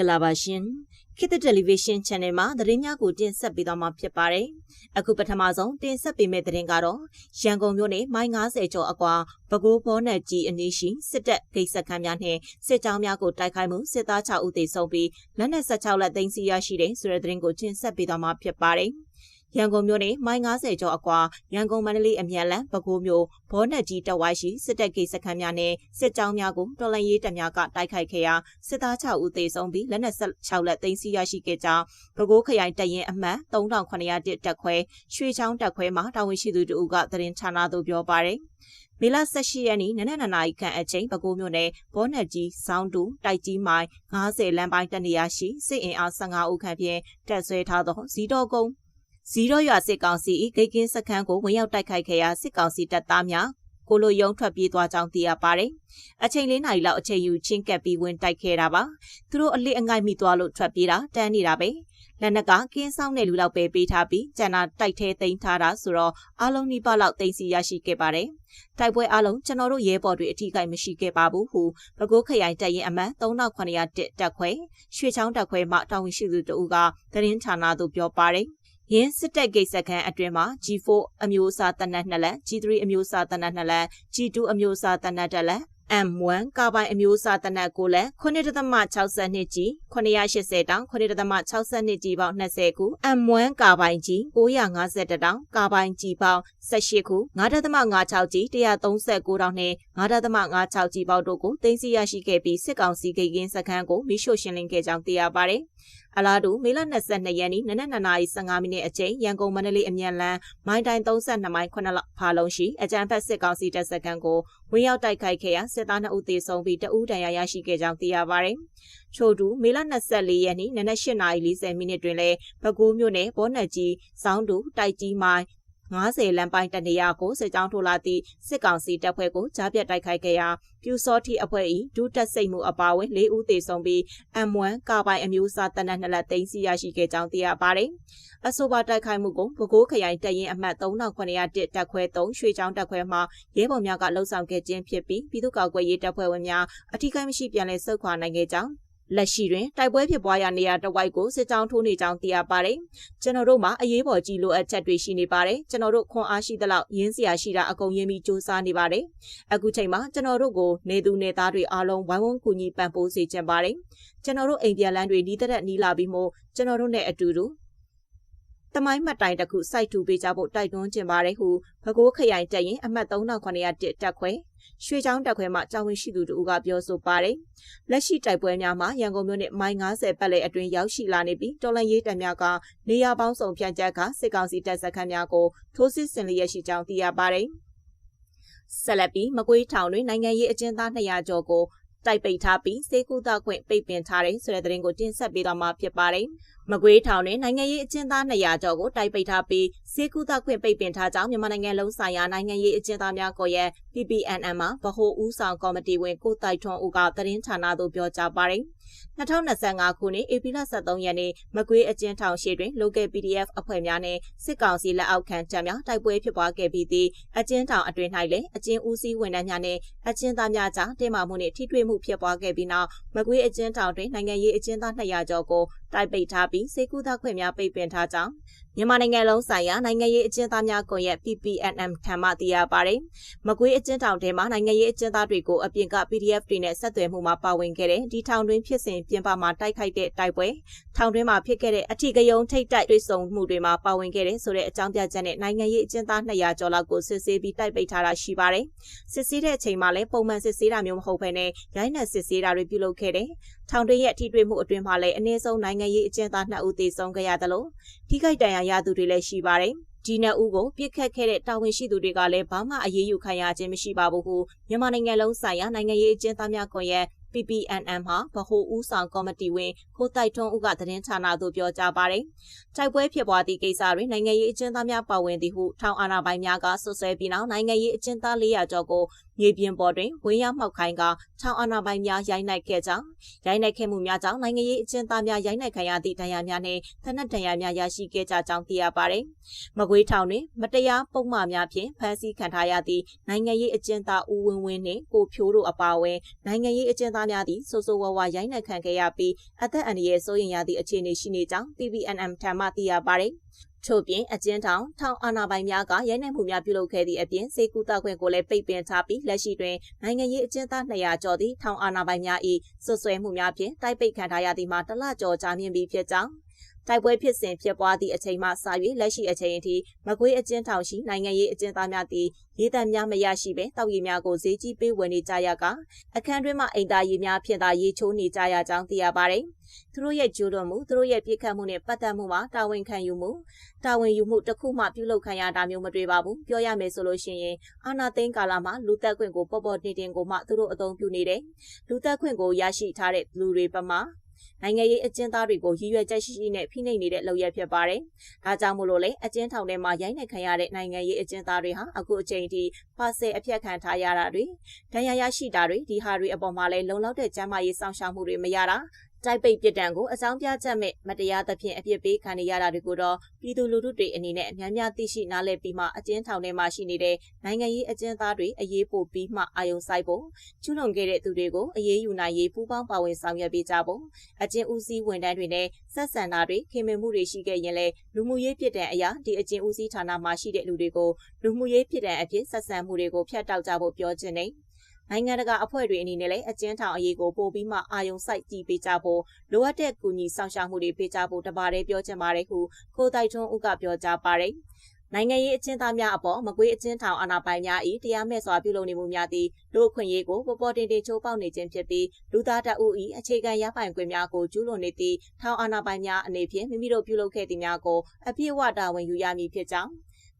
င်္ဂလာပါရှင်ခေတ်သစ်တယ်လီဗီရှင်း channel မှာသတင်းများကိုတင်ဆက်ပေးသွားမှာဖြစ်ပါတယ်အခုပထမဆုံးတင်ဆက်ပေးမယ့်သတင်းကတော့ရန်ကုန်မြို့နယ်မိုင်90ကျော်အကွာပဲခူးဘောနက်ကြီးအနီးရှိစစ်တပ်ဂိတ်စခန်းများနဲ့စစ်ကြောင်းများကိုတိုက်ခိုက်မှုစစ်သား6ဦးသေဆုံးပြီးလက်နက်16လက်သိမ်းဆီးရရှိတဲ့ဆိုတဲ့သတင်းကိုတင်ဆက်ပေးသွားမှာဖြစ်ပါတယ် ရန်ကုန်မြို့နယ်မိုင်90ကျော်အကွာရန်ကုန်မန္တလေးအမြန်လမ်းပဲခူးမြို့ဘောနက်ကြီးတဝိုင်းရှိစစ်တပ်ဂိတ်စခန်းများနဲ့စစ်ကြောင်းများကိုတော်လှန်ရေးတပ်များကတိုက်ခိုက်ခဲ့ရာစစ်သား6ဦးသေဆုံးပြီးလက်နက်16လက်သိမ်းဆီးရရှိခဲ့ကြောင်းပဲခူးခရိုင်တပ်ရင်းအမှတ်3900တက်ခွဲရွှေချောင်းတက်ခွဲမှတာဝန်ရှိသူတို့ကသတင်းဌာနသို့ပြောပါရယ်မေလ18ရက်နေ့နနက်2နာရီခန့်အချိန်ပဲခူးမြို့နယ်ဘောနက်ကြီးစောင်းတူတိုက်ကြီးမိုင်90လမ်းပိုင်းတနေရာရှိစစ်အင်အား15ဦးခန့်ဖြင့်တက်ဆွဲထားသောဇီတော်ကုန်း ဇီရောရွာစစ်ကောင်စီ၏ဂိတ်ကင်းစခန်းကိုဝင်ရောက်တိုက်ခိုက်ခဲ့ရာစစ်ကောင်စီတပ်သားများကိုလိုယုံထွက်ပြေးသွားကြောင်းသိရပါတယ်။အချိန်လေးနာရီလောက်အချိန်ယူချင်းကပ်ပြီးဝင်တိုက်ခဲ့တာပါ။သူတို့အလစ်အငိုက်မိသွားလို့ထွက်ပြေးတာတန်းနေတာပဲ။လက်နက်ကကင်းဆောင်တဲ့လူလောက်ပဲပေးထားပြီးကျန်တာတိုက်ထဲသိမ်းထားတာဆိုတော့အားလုံးနိပလောက်သိမ်းစီရရှိခဲ့ပါတယ်။တိုက်ပွဲအားလုံးကျွန်တော်တို့ရဲဘော်တွေအထီးကိုက်မရှိခဲ့ပါဘူးဟုပဲခူးခရိုင်တပ်ရင်းအမှတ်3900တက်ခွဲရွှေချောင်းတက်ခွဲမှတာဝန်ရှိသူတို့ကသတင်းဌာနသို့ပြောပါတယ်။ ရင်းစစ်တပ်ဂိတ်စခန်းအတွင်းမှာ G4 အမျိုးအစားတနက်2လက် G3 အမျိုးအစားတနက်2လက် G2 အမျိုးအစားတနက်1လက် M1 ကာပိုင်အမျိုးအစားတနက်ကိုလည်း9.62ကြီး980တောင်9.62ကြီးပေါင်း20ခု M1 ကာပိုင်ကြီး950တောင်ကာပိုင်ကြီးပေါင်း18ခု9.56ကြီး139တောင်နဲ့9.56ကြီးပေါင်းတို့ကိုတင်စီရရှိခဲ့ပြီးစစ်ကောင်စီဂိတ်ကင်းစခန်းကိုမိရှို့ရှင်းလင်းခဲ့ကြောင်းသိရပါတယ်။အလားတူမေလ22ရက်နေ့နနက်2:15မိနစ်အချိန်ရန်ကုန်မန္တလေးအမြန်လမ်းမိုင်းတိုင်း32မိုင်9လဖာလုံးရှိအကြံဖက်စစ်ကောင်စီတပ်စခန်းကိုဝင်ရောက်တိုက်ခိုက်ခဲ့ရာစစ်သား2ဦးသေဆုံးပြီး2ဦးဒဏ်ရာရရှိခဲ့ကြောင်းသိရပါတယ်။ချို့တူမေလ24ရက်နေ့နနက်8:40မိနစ်တွင်လည်းပဲခူးမြို့နယ်ဘောနက်ကြီးစောင်းတူတိုက်ကြီးမိုင်း 90လမ်းပိုင်းတနေရာကိုစစ်ကြောင်းထိုးလာသည့်စစ်ကောင်စီတပ်ဖွဲ့ကိုကြားပြတ်တိုက်ခိုက်ခဲ့ရာပြူစောတိအဖွဲ့၏ဒုတက်စိတ်မှုအပါအဝင်၄ဦးသေဆုံးပြီး M1 ကာပိုင်အမျိုးအစားတနက်နှစ်လက်သိမ်းဆီးရရှိခဲ့ကြောင်းသိရပါတယ်။အဆိုပါတိုက်ခိုက်မှုကိုပဲခူးခရိုင်တပ်ရင်းအမှတ်3900တက်ခွဲ3ရွှေချောင်းတက်ခွဲမှရဲဘော်များကလှုပ်ဆောင်ခဲ့ခြင်းဖြစ်ပြီးပြည်သူ့ကာကွယ်ရေးတပ်ဖွဲ့ဝင်များအထူးကိမရှိပြန်လည်ဆုတ်ခွာနိုင်ခဲ့ကြောင်း လက်ရှိတွင်တိုက်ပွဲဖြစ်ပွားရာနေရာတစ်ဝိုက်ကိုစစ်ကြောင်းထိုးနေကြောင်းသိရပါတယ်။ကျွန်တော်တို့မှာအရေးပေါ်ကြီးလိုအပ်ချက်တွေရှိနေပါတယ်။ကျွန်တော်တို့ခွန်အားရှိသလောက်ရင်းစရာရှိတာအကုန်ရင်းပြီးစူးစမ်းနေပါတယ်။အခုချိန်မှာကျွန်တော်တို့ကိုနေသူနေသားတွေအားလုံးဝိုင်းဝန်းကူညီပံ့ပိုးစေချင်ပါတယ်။ကျွန်တော်တို့အိမ်ပြန်လန်းတွေနီးတဲ့နီးလာပြီးမှကျွန်တော်တို့နဲ့အတူတူ တမိုင်းမှတ်တိုင်တစ်ခုစိုက်ထူပေးကြဖို့တိုက်တွန်းကျင်ပါတယ်ဟုဘကိုးခရိုင်တက်ရင်အမှတ်3900တက်ခွဲရွှေချောင်းတက်ခွဲမှတာဝန်ရှိသူတို့ကပြောဆိုပါတယ်။လက်ရှိတိုက်ပွဲများမှာရန်ကုန်မြို့နဲ့မိုင်90ပတ်လည်အတွင်းရောက်ရှိလာနေပြီးတော်လန်ရေးတပ်များကနေရာပေါင်းစုံဖြန့်ကျက်ကစစ်ကောင်စီတပ်စခန်းများကိုထိုးစစ်ဆင်လျက်ရှိကြောင်းသိရပါတယ်။ဆက်လက်ပြီးမကွေးထောင်တွင်နိုင်ငံရေးအကျဉ်းသား200ကျော်ကို တိုက်ပိတ်ထားပြီးစေကူတာခွင့်ပိတ်ပင်ထားတယ်ဆိုတဲ့သတင်းကိုတင်ဆက်ပေးသွားမှာဖြစ်ပါတယ်။မကွေးထောင်တွင်နိုင်ငံရေးအကျဉ်းသား200ကျော်ကိုတိုက်ပိတ်ထားပြီးစေကူတာခွင့်ပိတ်ပင်ထားကြောင်းမြန်မာနိုင်ငံလုံးဆိုင်ရာနိုင်ငံရေးအကျဉ်းသားများကော်ရဲ့ PPNM မှာဗဟိုဦးဆောင်ကော်မတီဝင်ကိုတိုက်ထွန်းဦးကသတင်းဌာနသို့ပြောကြားပါတယ်။ 2025ခုနှစ်ဧပြီလ23ရက်နေ့မကွေးအကျဉ်းထောင်ရှိတွင် local PDF အဖွဲ့များနှင့်စစ်ကောင်စီလက်အောက်ခံတပ်များတိုက်ပွဲဖြစ်ပွားခဲ့ပြီးသည့်အကျဉ်းထောင်အတွင်း၌လည်းအကျဉ်းဦးစီးဝန်ထမ်းများနှင့်အကျဉ်းသားများကြားတင်းမာမှုနှင့်ထိတွေ့မှုဖြစ်ပွားခဲ့ပြီးနောက်မကွေးအကျဉ်းထောင်တွင်နိုင်ငံရေးအကျဉ်းသား200ကျော်ကိုတိုက်ပိတ်ထားပြီးစေကူသားခွင့်များပိတ်ပင်ထားကြောင်း မြန်မာနိုင်ငံလုံးဆိုင်ရာနိုင်ငံရေးအကျဉ်းသားများကွန်ရက် PPNM ထံမှသိရပါတယ်။မကွေးအကျဉ်းထောင်ထဲမှာနိုင်ငံရေးအကျဉ်းသားတွေကိုအပြင်က PDF တွေနဲ့ဆက်သွယ်မှုမှာပါဝင်ခဲ့တဲ့ဒီထောင်တွင်ဖြစ်စဉ်ပြင်ပမှာတိုက်ခိုက်တဲ့တိုက်ပွဲထောင်တွင်းမှာဖြစ်ခဲ့တဲ့အထီးကယုံထိတ်တိုက်တွေ့ဆုံမှုတွေမှာပါဝင်ခဲ့တဲ့ဆိုတဲ့အကြောင်းပြချက်နဲ့နိုင်ငံရေးအကျဉ်းသား200ကျော်လောက်ကိုစစ်ဆေးပြီးတိုက်ပိတ်ထားတာရှိပါတယ်။စစ်ဆေးတဲ့အချိန်မှာလည်းပုံမှန်စစ်ဆေးတာမျိုးမဟုတ်ဘဲနဲ့ရိုင်းနယ်စစ်ဆေးတာတွေပြုလုပ်ခဲ့တယ်။ ထောင်တွင်းရဲ့ထိတွေ့မှုအတွင်းမှာလည်းအနည်းဆုံးနိုင်ငံရေးအကျဉ်းသား2ဦးသေဆုံးခဲ့ရတယ်လို့ထိခိုက်ဒဏ်ရာရသူတွေလည်းရှိပါတယ်။ဒီနှစ်ဦးကိုပြစ်ခတ်ခဲ့တဲ့တာဝန်ရှိသူတွေကလည်းဘာမှအရေးယူခံရခြင်းမရှိပါဘူးဟုမြန်မာနိုင်ငံလုံးဆိုင်ရာနိုင်ငံရေးအကျဉ်းသားများကွန်ရက် PPNM မှာဗဟိုဦးဆောင်ကော်မတီဝင်ကိုတိုက်ထွန်းဦးကသတင်းဌာနသို့ပြောကြားပါတယ်။တိုက်ပွဲဖြစ်ပွားသည့်ကိစ္စတွင်နိုင်ငံရေးအကျဉ်းသားများပါဝင်သည်ဟုထောင်အာဏာပိုင်များကဆွဆွဲပြီးနောက်နိုင်ငံရေးအကျဉ်းသား400ကျော်ကို မြေပြင်ပေါ်တွင်ဝင်းရမှောက်ခိုင်းကထောင်အာဏာပိုင်များရိုက်နှက်ခဲ့ကြောင်းရိုက်နှက်ခဲ့မှုများကြောင့်နိုင်ငံရေးအကျဉ်းသားများရိုက်နှက်ခံရသည့်ဒဏ်ရာများနှင့်သနက်ဒဏ်ရာများရရှိခဲ့ကြကြောင်းသိရပါတယ်။မကွေးထောင်တွင်မတရားပုံမှားများဖြင့်ဖမ်းဆီးခံထားရသည့်နိုင်ငံရေးအကျဉ်းသားဦးဝင်းဝင်းနှင့်ကိုဖြိုးတို့အပါအဝင်နိုင်ငံရေးအကျဉ်းသားများသည်ဆိုးဆိုးဝါးဝါရိုက်နှက်ခံခဲ့ရပြီးအသက်အန္တရာယ်စိုးရိမ်ရသည့်အခြေအနေရှိနေကြောင်း TVNM ထံမှသိရပါတယ်။ ထို့ပြင်အကျဉ်းထောင်ထောင်အာဏာပိုင်များကရိုက်နှက်မှုများပြုလုပ်ခဲ့သည့်အပြင်စေကူတာခွင့်ကိုလည်းပိတ်ပင်ထားပြီးလက်ရှိတွင်နိုင်ငံရေးအကျဉ်းသား200ကျော်သည့်ထောင်အာဏာပိုင်များ၏ဆွဆွဲမှုများဖြင့်တိုက်ပိတ်ခံထားရသည့်မှာတလကျော်ကြာမြင့်ပြီးဖြစ်ကြောင်း တိုက်ပွဲဖြစ်စဉ်ဖြစ်ပွားသည့်အချိန်မှစ၍လက်ရှိအချိန်အထိမကွေးအကျဉ်းထောင်ရှိနိုင်ငံရေးအကျဉ်းသားများသည်ရေတံများမရရှိဘဲတောက်ရည်များကိုဈေးကြီးပေးဝယ်နေကြရကအခန်းတွင်းမှအိမ်သားရည်များဖြင့်သာရေချိုးနေကြရကြောင်းသိရပါတယ်။သူတို့ရဲ့ကြိုးတော်မှုသူတို့ရဲ့ပြစ်ခတ်မှုနဲ့ပတ်သက်မှုမှာတာဝန်ခံယူမှုတာဝန်ယူမှုတစ်ခုမှပြုလုပ်ခံရတာမျိုးမတွေ့ပါဘူး။ပြောရမယ်ဆိုလို့ရှိရင်အာနာသိန်းကာလမှာလူသက်ခွင့်ကိုပေါ်ပေါ်တင်တင်ကိုမှသူတို့အသုံးပြုနေတယ်။လူသက်ခွင့်ကိုရရှိထားတဲ့လူတွေပမာ နိုင်ငံရေးအကျဉ်းသားတွေကိုရည်ရွယ်ချက်ရှိရှိနဲ့ဖိနှိပ်နေတဲ့လုပ်ရက်ဖြစ်ပါတယ်။ဒါကြောင့်မို့လို့လေအကျဉ်းထောင်ထဲမှာရိုက်နှက်ခံရတဲ့နိုင်ငံရေးအကျဉ်းသားတွေဟာအခုအချိန်ထိပါဆယ်အပြတ်ခံထားရတာတွေဒဏ်ရာရရှိတာတွေဒီဟာတွေအပေါ်မှာလည်းလုံလောက်တဲ့ကျန်းမာရေးစောင့်ရှောက်မှုတွေမရတာ တိုက်ပိတ်ပြစ်ဒဏ်ကိုအကြောင်းပြချက်မဲ့မတရားသဖြင့်အပြစ်ပေးခံရတာတွေကိုတော့ပြည်သူလူထုတွေအနေနဲ့အများများသိရှိနားလည်ပြီးမှအကျဉ်းထောင်ထဲမှာရှိနေတဲ့နိုင်ငံရေးအကျဉ်းသားတွေအရေးပို့ပြီးမှအာရုံစိုက်ဖို့ကျူးလွန်ခဲ့တဲ့သူတွေကိုအရေးယူနိုင်ရေးပူးပေါင်းပါဝင်ဆောင်ရွက်ပေးကြဖို့အကျဉ်းဦးစီးဝန်ထမ်းတွေနဲ့ဆက်ဆံတာတွေခင်မင်မှုတွေရှိခဲ့ရင်လည်းလူမှုရေးပြည်တံအရာဒီအကျဉ်းဦးစီးဌာနမှာရှိတဲ့လူတွေကိုလူမှုရေးပြည်တံအဖြစ်ဆက်ဆံမှုတွေကိုဖျက်တောက်ကြဖို့ပြောချင်တယ် နိုင်ငံတကာအဖွဲ့တွေအနေနဲ့လည်းအကျဉ်းထောင်အရေးကိုပို့ပြီးမှအာယုံစိုက်ကြည့်ပေးကြဖို့လိုအပ်တဲ့ကူညီဆောင်ရှားမှုတွေပေးကြဖို့တပါးတည်းပြောချင်ပါတယ်ဟုကိုတိုက်ထွန်းဦးကပြောကြားပါတယ်နိုင်ငံရေးအကျဉ်းသားများအပေါ်မကွေးအကျဉ်းထောင်အာဏာပိုင်များ၏တရားမဲ့စွာပြုလုပ်နေမှုများသည်လူအခွင့်အရေးကိုပေါ်ပေါ်တင်တင်ချိုးဖောက်နေခြင်းဖြစ်ပြီးလူသားတအုပ်၏အခြေခံရပိုင်ခွင့်များကိုကျူးလွန်နေသည့်ထောင်အာဏာပိုင်များအနေဖြင့်မိမိတို့ပြုလုပ်ခဲ့သည်များကိုအပြည့်အဝတာဝန်ယူရမည်ဖြစ်ကြောင်း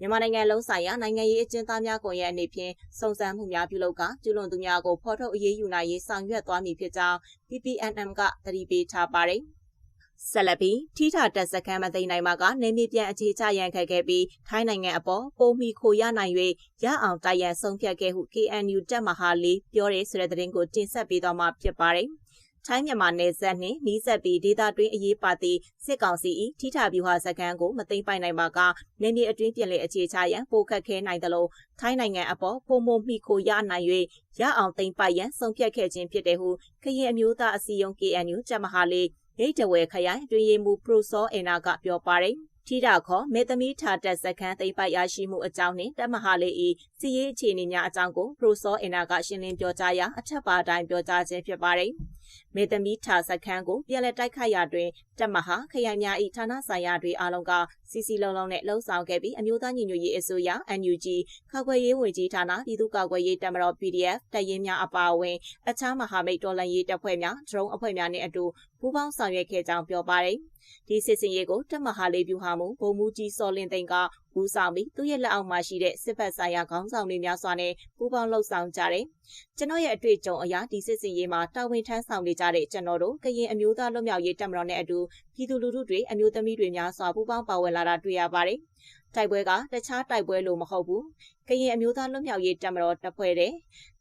မြန်မာနိုင်ငံလုံးဆိုင်ရာနိုင်ငံရေးအကျဉ်းသားများကွန်ရက်အနေဖြင့်စုံစမ်းမှုများပြုလုပ်ကကျူးလွန်သူများကိုဖော်ထုတ်အရေးယူနိုင်ရေးဆောင်ရွက်သွားမည်ဖြစ်ကြောင်း PPNM ကသတိပေးထားပါတယ်။ဆက်လက်ပြီးထီထာတက်စခန်းမသိနိုင်မှာကနေမြေပြန်အခြေချရန်ခက်ခဲ့ပြီးထိုင်းနိုင်ငံအပေါ်ပုံမီခိုရနိုင်၍ရအောင်တိုက်ရန်ဆုံးဖြတ်ခဲ့ဟု KNU တက်မဟာလေးပြောရဲဆိုတဲ့သတင်းကိုတင်ဆက်ပေးသွားမှာဖြစ်ပါတယ်။ ထိုင်းမြန်မာနယ်စပ်နှင့်နီးစပ်ပြီးဒေသတွင်းအရေးပါသည့်စစ်ကောင်စီ၏ထိထာဗျူဟာစခန်းကိုမသိမ့်ပိုင်နိုင်ပါကနေမြေအတွင်းပြင်လည်အခြေချရန်ပိုခတ်ခဲနိုင်သလိုထိုင်းနိုင်ငံအပေါ်ပုံမမိခိုရနိုင်၍ရအောင်သိမ့်ပိုက်ရန်ဆုံးဖြတ်ခဲ့ခြင်းဖြစ်တယ်ဟုခရင်အမျိုးသားအစည်းအရုံး KNU ကြမဟာလေးရိတ်တဝဲခရိုင်တွင်ရီမူပရိုစောအင်နာကပြောပါတယ် ထီတာခေါ်မေသမီထာတက်စခန်းသိမ့်ပိုက်ရရှိမှုအကြောင်းနှင့်တမဟာလေးဤစီရေးအခြေအနေများအကြောင်းကိုပရိုစောအင်နာကရှင်းလင်းပြောကြားရာအထက်ပါတိုင်းပြောကြားခြင်းဖြစ်ပါတယ်။မေသမီထာစခန်းကိုပြည်လဲတိုက်ခိုက်ရာတွင်တပ်မဟာခရိုင်များ၏ဌာနဆိုင်ရာတွေအားလုံးကစီစီလုံးလုံးနဲ့လှုံ့ဆော်ခဲ့ပြီးအမျိုးသားညီညွတ်ရေးအစိုးရ NUG ခောက်ွယ်ရေးဝန်ကြီးဌာနပြည်သူ့ကာကွယ်ရေးတပ်မတော် PDF တပ်ရင်းများအပါအဝင်အခြားမဟာမိတ်တော်လှန်ရေးတပ်ဖွဲ့များဒရုန်းအဖွဲ့များနဲ့အတူပူးပေါင်းဆောင်ရွက်ခဲ့ကြောင်းပြောပါတယ်။ ဒီစစ်စင်ရေးကိုတပ်မဟာလေးပြူဟာမှုဗိုလ်မှူးကြီးစောလင်းသိန်းကဦးဆောင်ပြီးသူ့ရဲ့လက်အောက်မှာရှိတဲ့စစ်ဘက်ဆိုင်ရာခေါင်းဆောင်တွေများစွာနဲ့ပူးပေါင်းလှုပ်ဆောင်ကြတယ်။ကျွန်တော်ရဲ့အတွေ့အကြုံအရဒီစစ်စင်ရေးမှာတာဝန်ထမ်းဆောင်နေကြတဲ့ကျွန်တော်တို့ကရင်အမျိုးသားလွတ်မြောက်ရေးတပ်မတော်နဲ့အတူပြည်သူလူထုတွေအမျိုးသမီးတွေများစွာပူးပေါင်းပါဝင်လာတာတွေ့ရပါတယ်။ တိုက်ပွဲကတခြားတိုက်ပွဲလို့မဟုတ်ဘူး။ကရင်အမျိုးသားလွတ်မြောက်ရေးတပ်မတော်တပ်ဖွဲ့တဲ့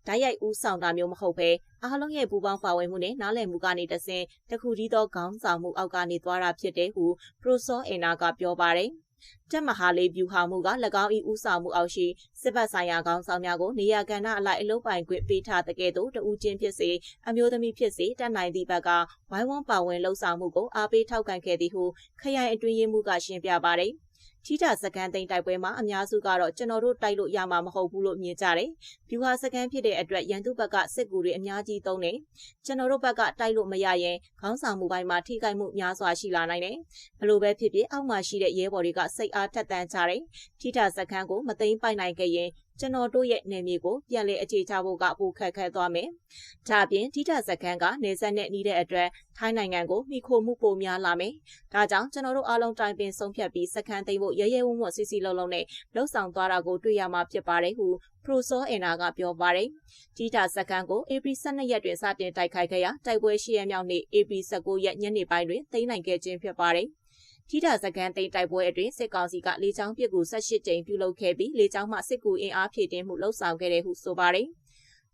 ဓာတ်ရိုက်ဦးဆောင်တာမျိုးမဟုတ်ဘဲအားလုံးရဲ့ပူပေါင်းပါဝင်မှုနဲ့နားလည်မှုကနေတဆင့်တခုတည်းသောခေါင်းဆောင်မှုအောက်ကနေသွားတာဖြစ်တယ်ဟုပရိုဆောအင်နာကပြောပါတယ်။တက်မဟာလေးဗျူဟာမှုက၎င်း၏ဦးဆောင်မှုအောက်ရှိစစ်ဘက်ဆိုင်ရာခေါင်းဆောင်များကိုနေရာကဏ္ဍအလိုက်အလုပ်ပိုင်ခွင့်ပေးထားတဲ့ကဲ့သို့တဦးချင်းဖြစ်စေအမျိုးသမီးဖြစ်စေတက်နိုင်သည့်ဘက်ကဝိုင်းဝန်းပါဝင်လှုပ်ဆောင်မှုကိုအားပေးထောက်ခံခဲ့သည်ဟုခရိုင်အတွင်းရေးမှူးကရှင်းပြပါတယ်။ ထီးတာစကန်သိန်းတိုက်ပွဲမှာအများစုကတော့ကျွန်တော်တို့တိုက်လို့ရမှာမဟုတ်ဘူးလို့မြင်ကြတယ်။ဗျူဟာစကန်ဖြစ်တဲ့အတွက်ရန်သူဘက်ကစစ်ကူတွေအများကြီးသုံးတယ်။ကျွန်တော်တို့ဘက်ကတိုက်လို့မရရင်ခေါင်းဆောင်မှုပိုင်းမှာထိခိုက်မှုများစွာရှိလာနိုင်တယ်။ဘလို့ပဲဖြစ်ဖြစ်အောက်မှာရှိတဲ့ရဲဘော်တွေကစိတ်အားထက်သန်ကြတယ်။ထီးတာစကန်ကိုမသိမ်းပိုက်နိုင်ခဲ့ရင် ကျွန်တော်တို့ရဲ့နယ်မြေကိုပြန်လည်အခြေချဖို့ကပိုခက်ခဲသွားမယ်။ဒါအပြင်ထိထစခန်းကနေဆက်နဲ့နှီးတဲ့အတွက်ထိုင်းနိုင်ငံကိုမိခိုမှုပိုများလာမယ်။ဒါကြောင့်ကျွန်တော်တို့အားလုံးတိုင်ပင်ဆုံးဖြတ်ပြီးစခန်းသိမ်းဖို့ရဲရဲဝံ့ဝံ့စီစီလုံးလုံးနဲ့လှုပ်ဆောင်သွားတာကိုတွေ့ရမှာဖြစ်ပါတယ်ဟုပရိုဆောအင်နာကပြောပါတယ်။ကြီးတာစကန်ကိုဧပြီ12ရက်တွင်စတင်တိုက်ခိုက်ခဲ့ရာတိုက်ပွဲရှိရမြောက်နေ့ဧပြီ19ရက်ညနေပိုင်းတွင်သိမ်းနိုင်ခဲ့ခြင်းဖြစ်ပါတယ်။ ထိတာစကန်သိမ်းတိုက်ပွဲအတွင်းစစ်ကောင်စီကလေကြောင်းပစ်ကူ18ကြိမ်ပြုလုပ်ခဲ့ပြီးလေကြောင်းမှစစ်ကူအင်အားဖြည့်တင်းမှုလှုပ်ဆောင်ခဲ့တယ်ဟုဆိုပါတယ်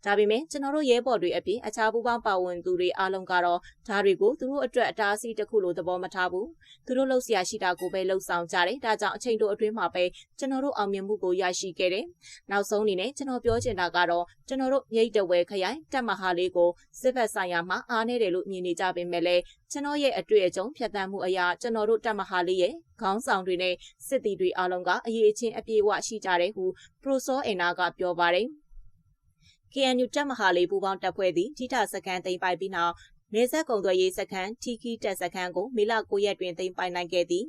ဒါပေမဲ့ကျွန်တော်တို့ရဲဘော်တွေအပြင်အခြားပူးပေါင်းပါဝင်သူတွေအားလုံးကတော့ဒါတွေကိုသူတို့အတွက်အတားအဆီးတစ်ခုလိုသဘောမထားဘူးသူတို့လှုပ်ရှားရှိတာကိုပဲလှုပ်ဆောင်ကြတယ်ဒါကြောင့်အချိန်တိုအတွင်းမှာပဲကျွန်တော်တို့အောင်မြင်မှုကိုရရှိခဲ့တယ်နောက်ဆုံးအနေနဲ့ကျွန်တော်ပြောချင်တာကတော့ကျွန်တော်တို့မြိတ်တဝဲခရိုင်တက်မဟာလေးကိုစစ်ဘက်ဆိုင်ရာမှာအားနေတယ်လို့မြင်နေကြပေမဲ့လည်းကျွန်တော်ရဲ့အတွေ့အကြုံဖြတ်သန်းမှုအရာကျွန်တော်တို့တက်မဟာလေးရဲ့ခေါင်းဆောင်တွေနဲ့စစ်တီတွေအားလုံးကအရေးအချင်းအပြေအဝရှိကြတယ်ဟုပရိုစောအင်နာကပြောပါတယ် KNU တပ်မဟာလေးပူပေါင်းတပ်ဖွဲ့သည်ထိထစခန်းသိမ်းပိုက်ပြီးနောက်နေဆက်ကုံသွဲရေးစခန်းထီခီတပ်စခန်းကိုမေလ9ရက်တွင်သိမ်းပိုက်နိုင်ခဲ့သည်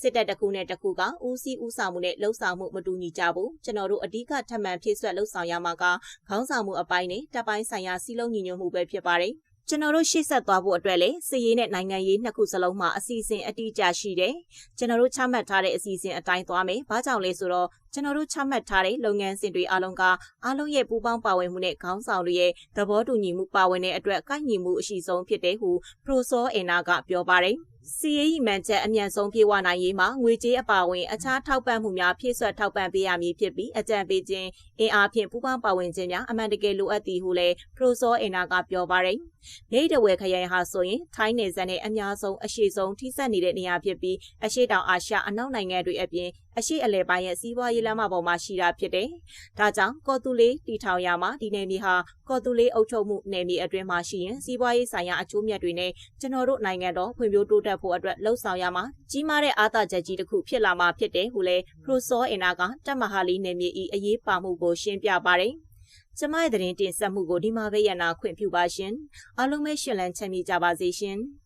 စစ်တပ်တစ်ခုနဲ့တစ်ခုကဦးစီးဦးဆောင်မှုနဲ့လှုပ်ဆောင်မှုမတူညီကြဘူးကျွန်တော်တို့အဓိကထပ်မံဖြည့်ဆွက်လှုပ်ဆောင်ရမှာကခေါင်းဆောင်မှုအပိုင်းနဲ့တပ်ပိုင်းဆိုင်ရာစီးလုံးညီညွတ်မှုပဲဖြစ်ပါတယ် ကျွန်တော်တို့ရှေ့ဆက်သွားဖို့အတွက်လေစစ်ရေးနဲ့နိုင်ငံရေးနှစ်ခုစလုံးမှာအစီအစဉ်အတိအကျရှိတယ်။ကျွန်တော်တို့ချမှတ်ထားတဲ့အစီအစဉ်အတိုင်းသွားမယ်။ဘာကြောင့်လဲဆိုတော့ကျွန်တော်တို့ချမှတ်ထားတဲ့လုပ်ငန်းစဉ်တွေအလုံးကအားလုံးရဲ့ပူးပေါင်းပါဝင်မှုနဲ့ခေါင်းဆောင်တွေရဲ့သဘောတူညီမှုပါဝင်တဲ့အတွက်ကိုက်ညီမှုအရှိဆုံးဖြစ်တဲ့ဟုပရိုစောအင်နာကပြောပါတယ်။ စီရေးမှန်ချက်အမြန်ဆုံးပြေဝနိုင်ရေးမှာငွေကြေးအပါအဝင်အခြားထောက်ပံ့မှုများဖြည့်ဆွတ်ထောက်ပံ့ပေးရမည်ဖြစ်ပြီးအကြံပေးခြင်းအင်အားဖြင့်ပူးပေါင်းပါဝင်ခြင်းများအမှန်တကယ်လိုအပ်သည်ဟုလည်းပရိုစောအင်နာကပြောပါတယ်။မြိတ်တဝဲခရိုင်ဟာဆိုရင်ထိုင်းနယ်စပ်နဲ့အများဆုံးအရှိဆုံးထိစပ်နေတဲ့နေရာဖြစ်ပြီးအရှိတောင်အာရှအနောက်နိုင်ငံတွေအပြင် အရှိအလဲပိုင်းရဲ့စီးပွားရေးလမ်းမပေါ်မှာရှိတာဖြစ်တယ်။ဒါကြောင့်ကော်တူလေးတီထောင်ရမှာဒီနယ်မြေဟာကော်တူလေးအုပ်ချုပ်မှုနယ်မြေအတွင်းမှာရှိရင်စီးပွားရေးဆိုင်ရာအကျိုးမြတ်တွေနဲ့ကျွန်တော်တို့နိုင်ငံတော်ဖွံ့ဖြိုးတိုးတက်ဖို့အတွက်လှုံ့ဆော်ရမှာကြီးမားတဲ့အားသာချက်ကြီးတစ်ခုဖြစ်လာမှာဖြစ်တယ်ဟုလည်းပရိုစောအင်နာကတက်မဟာလီနယ်မြေဤအရေးပါမှုကိုရှင်းပြပါတယ်။ကျမရဲ့သတင်းတင်ဆက်မှုကိုဒီမှာပဲရနာခွင့်ပြုပါရှင်။အားလုံးပဲရှင်လန်းချမ်းမြေ့ကြပါစေရှင်။